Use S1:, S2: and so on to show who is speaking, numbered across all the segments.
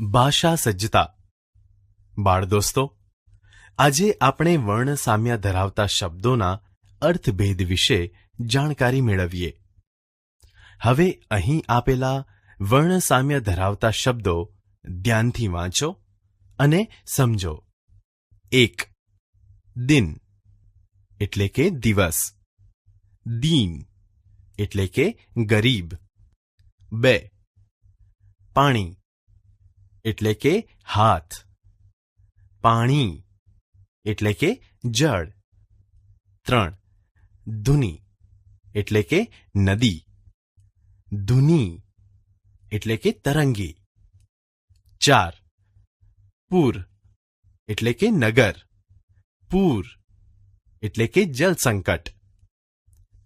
S1: ભાષા સજ્જતા. બાળ દોસ્તો, આજે આપણે વર્ણ સામ્યા ધરાવતા શબ્દોના અર્થભેદ વિશે જાણકારી મેળવીએ. હવે અહીં આપેલા વર્ણ સામ્ય ધરાવતા શબ્દો ધ્યાનથી વાંચો અને સમજો. એક, દિન, એટલે કે દિવસ. દીન, એટલે કે ગરીબ. બે, પાણી એટલે કે હાથ. પાણી, એટલે કે જળ. ત્રણ, ધુની, એટલે કે નદી. ધુની, એટલે કે તરંગી. ચાર, પૂર, એટલે કે નગર. પૂર, એટલે કે જલ સંકટ.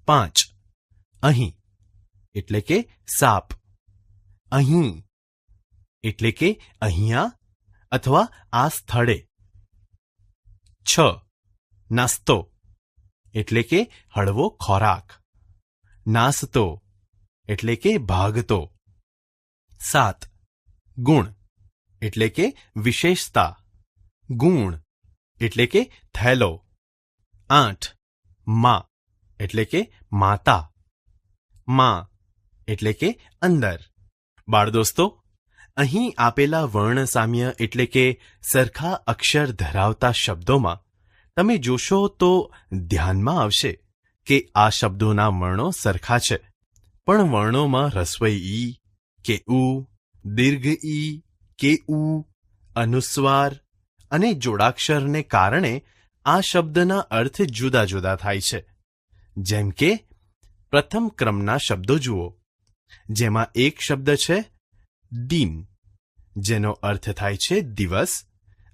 S1: પાંચ, અહીં, એટલે કે સાપ. અહીં એટલે કે અહીંયા અથવા આ સ્થળે. છ. નાસ્તો, એટલે કે હળવો ખોરાક. નાસ્તો, એટલે કે ભાગતો. સાત. ગુણ, એટલે કે વિશેષતા. ગુણ, એટલે કે થેલો. આઠ. માં, એટલે કે માતા. માં, એટલે કે અંદર. બાળ દોસ્તો અહીં આપેલા વર્ણ સામ્ય એટલે કે સરખા અક્ષર ધરાવતા શબ્દોમાં તમે જોશો તો ધ્યાનમાં આવશે કે આ શબ્દોના વર્ણો સરખા છે. પણ વર્ણોમાં રસ્વઈ ઈ, કે ઉ, દીર્ઘ ઈ, કે ઉ, અનુસ્વાર અને જોડાક્ષરને કારણે આ શબ્દના અર્થ જુદા જુદા થાય છે. જેમ કે, પ્રથમ ક્રમના શબ્દો જુઓ. જેમાં એક શબ્દ છે દિન જેનો અર્થ થાય છે દિવસ,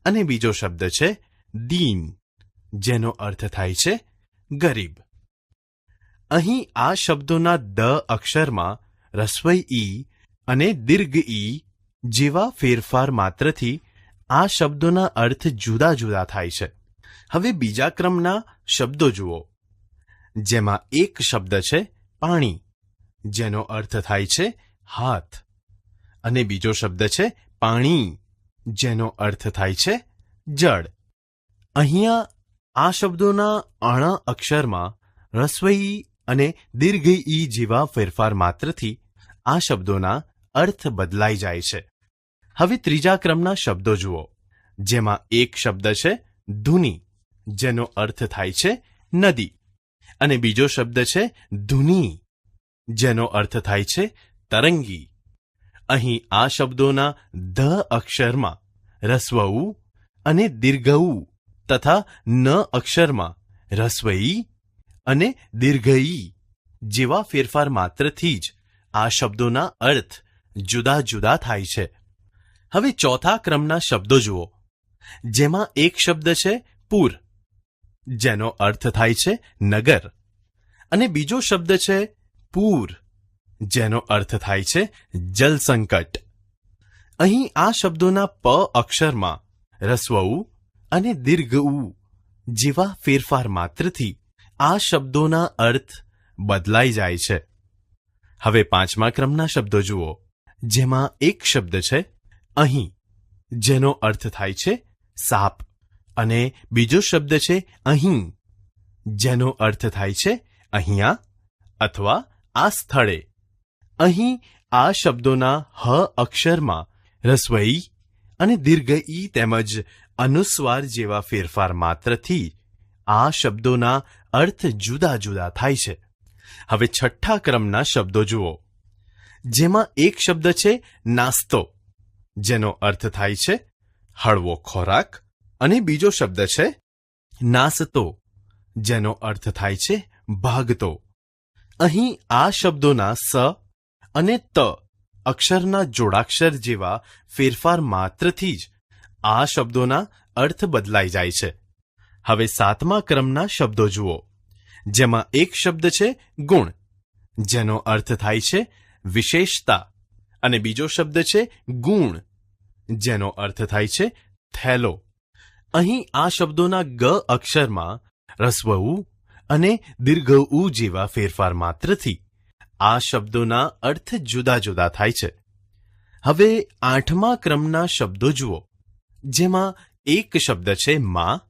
S1: અને બીજો શબ્દ છે દીન, જેનો અર્થ થાય છે ગરીબ. અહીં આ શબ્દોના દ અક્ષરમાં રસ્વઈ ઈ અને દીર્ઘ ઈ જેવા ફેરફાર માત્રથી આ શબ્દોના અર્થ જુદા જુદા થાય છે. હવે બીજા ક્રમના શબ્દો જુઓ, જેમાં એક શબ્દ છે પાણી, જેનો અર્થ થાય છે હાથ. અને બીજો શબ્દ છે પાણી, જેનો અર્થ થાય છે જળ. અહીંયા આ શબ્દોના અણ અક્ષરમાં રસ્વઈ અને દીર્ઘ ઈ જેવા ફેરફાર માત્રથી આ શબ્દોના અર્થ બદલાઈ જાય છે. હવે ત્રીજા ક્રમના શબ્દો જુઓ, જેમાં એક શબ્દ છે ધુની, જેનો અર્થ થાય છે નદી. અને બીજો શબ્દ છે ધુની, જેનો અર્થ થાય છે તરંગી. અહીં આ શબ્દોના ધ અક્ષરમાં, રસ્વઉ અને દીર્ઘઉ તથા ન અક્ષરમાં, રસ્વઈ અને દીર્ઘઈ જેવા ફેરફાર માત્રથી જ આ શબ્દોના અર્થ જુદા જુદા થાય છે. હવે ચોથા ક્રમના શબ્દો જુઓ. જેમાં એક શબ્દ છે પૂર, જેનો અર્થ થાય છે નગર, અને બીજો શબ્દ છે પૂર. જેનો અર્થ થાય છે જલસંકટ અહીં આ શબ્દોના પ અક્ષરમાં રસ્વઉ અને દીર્ઘ ઉ જેવા ફેરફાર માત્રથી આ શબ્દોના અર્થ બદલાઈ જાય છે. હવે પાંચમા ક્રમના શબ્દો જુઓ. જેમાં એક શબ્દ છે, અહીં, જેનો અર્થ થાય છે સાપ, અને બીજો શબ્દ છે અહીં, જેનો અર્થ થાય છે અહીંયા અથવા આ સ્થળે. અહીં આ શબ્દોના હ અક્ષરમાં રસ્વઈ અને દીર્ઘ ઈ તેમજ અનુસ્વાર જેવા ફેરફાર માત્રથી આ શબ્દોના અર્થ જુદા જુદા થાય છે. હવે છઠ્ઠા ક્રમના શબ્દો જુઓ. જેમાં એક શબ્દ છે નાસ્તો, જેનો અર્થ થાય છે હળવો ખોરાક અને બીજો શબ્દ છે નાસતો, જેનો અર્થ થાય છે ભાગતો. અહીં આ શબ્દોના સ અને ત અક્ષરના જોડાક્ષર જેવા ફેરફાર માત્રથી જ આ શબ્દોના અર્થ બદલાઈ જાય છે. હવે સાતમા ક્રમના શબ્દો જુઓ. જેમાં એક શબ્દ છે ગુણ, જેનો અર્થ થાય છે વિશેષતા, અને બીજો શબ્દ છે ગુણ, જેનો અર્થ થાય છે થેલો. અહીં આ શબ્દોના ગ અક્ષરમાં રસ્વઉ અને દીર્ઘ ઉ જેવા ફેરફાર માત્રથી આ શબ્દોના અર્થ જુદા જુદા થાય છે. હવે આઠમા ક્રમના શબ્દો જુઓ, જેમાં એક શબ્દ છે મા,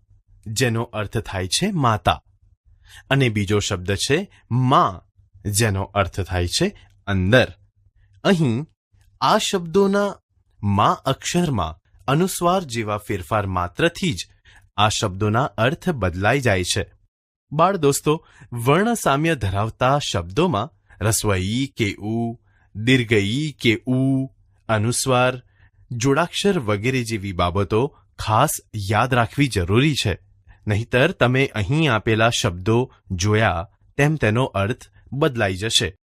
S1: જેનો અર્થ થાય છે માતા, અને બીજો શબ્દ છે મા, જેનો અર્થ થાય છે અંદર. અહીં આ શબ્દોના મા અક્ષરમાં અનુસ્વાર જેવા ફેરફાર માત્રથી જ આ શબ્દોના અર્થ બદલાઈ જાય છે. બાળ દોસ્તો વર્ણ સામ્ય ધરાવતા શબ્દોમાં રસવઈ કે ઉ દીર્ઘઈ કે ઉ અનુસ્વાર, જોડાક્ષર વગેરે જેવી બાબતો ખાસ યાદ રાખવી જરૂરી છે. નહીતર તમે અહીં આપેલા શબ્દો જોયા તેમ તેનો અર્થ બદલાઈ જશે.